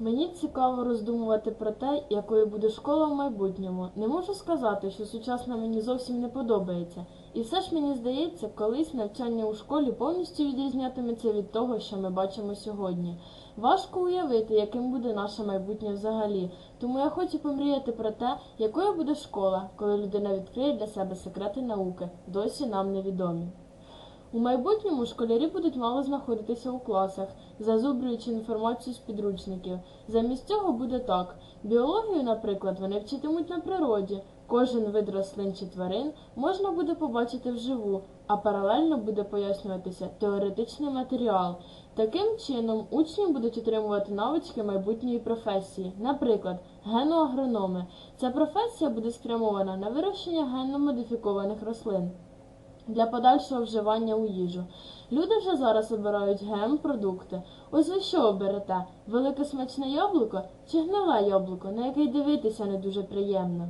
Мені цікаво роздумувати про те, якою буде школа в майбутньому. Не можу сказати, що сучасна мені зовсім не подобається. І все ж мені здається, колись навчання у школі повністю відрізнятиметься від того, що ми бачимо сьогодні. Важко уявити, яким буде наше майбутнє взагалі. Тому я хочу помріяти про те, якою буде школа, коли людина відкриє для себе секрети науки, досі нам невідомі. У майбутньому школярі будуть мало знаходитися у класах, зазубрюючи інформацію з підручників. Замість цього буде так: біологію, наприклад, вони вчитимуть на природі. Кожен вид рослин чи тварин можна буде побачити вживу, а паралельно буде пояснюватися теоретичний матеріал. Таким чином, учні будуть отримувати навички майбутньої професії, наприклад, геноагрономи. Ця професія буде спрямована на вирощення генно модифікованих рослин для подальшого вживання у їжу. Люди вже зараз обирають ГМ-продукти. Ось ви що оберете? Велике смачне яблуко чи гниле яблуко, на яке дивитися не дуже приємно?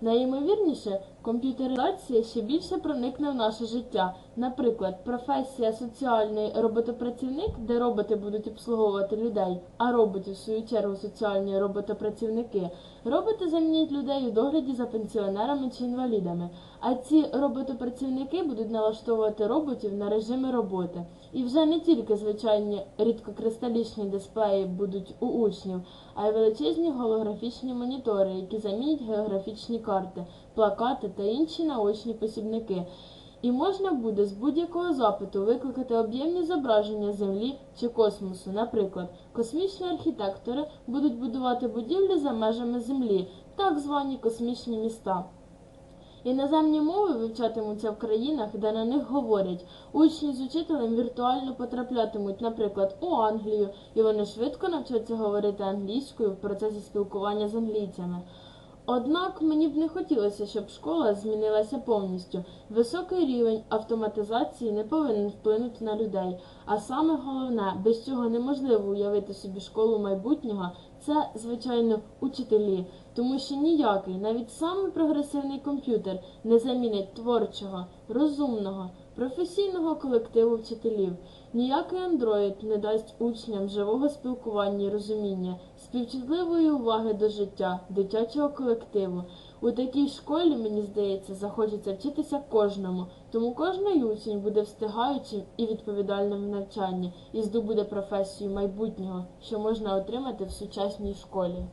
Найімовірніше, комп'ютеризація ще більше проникне в наше життя. Наприклад, професія соціальний роботопрацівник, де роботи будуть обслуговувати людей, а роботи, в свою чергу, соціальні роботопрацівники. Роботи замінять людей у догляді за пенсіонерами чи інвалідами. А ці роботопрацівники будуть налаштовувати роботів на режими роботи. І вже не тільки звичайні рідкокристалічні дисплеї будуть у учнів, а й величезні голографічні монітори, які замінять географічні карти, плакати та інші наочні посібники. І можна буде з будь-якого запиту викликати об'ємні зображення Землі чи космосу. Наприклад, космічні архітектори будуть будувати будівлі за межами Землі, так звані космічні міста. Іноземні мови вивчатимуться в країнах, де на них говорять. Учні з учителем віртуально потраплятимуть, наприклад, у Англію, і вони швидко навчаться говорити англійською в процесі спілкування з англійцями. Однак мені б не хотілося, щоб школа змінилася повністю. Високий рівень автоматизації не повинен вплинути на людей. А саме головне, без цього неможливо уявити собі школу майбутнього, це, звичайно, учителі, тому що ніякий, навіть самий прогресивний комп'ютер не замінить творчого, розумного, професійного колективу вчителів. Ніякий андроїд не дасть учням живого спілкування і розуміння, співчутливої уваги до життя, дитячого колективу. У такій школі, мені здається, захочеться вчитися кожному, тому кожний учень буде встигаючим і відповідальним в навчанні і здобуде професію майбутнього, що можна отримати в сучасній школі.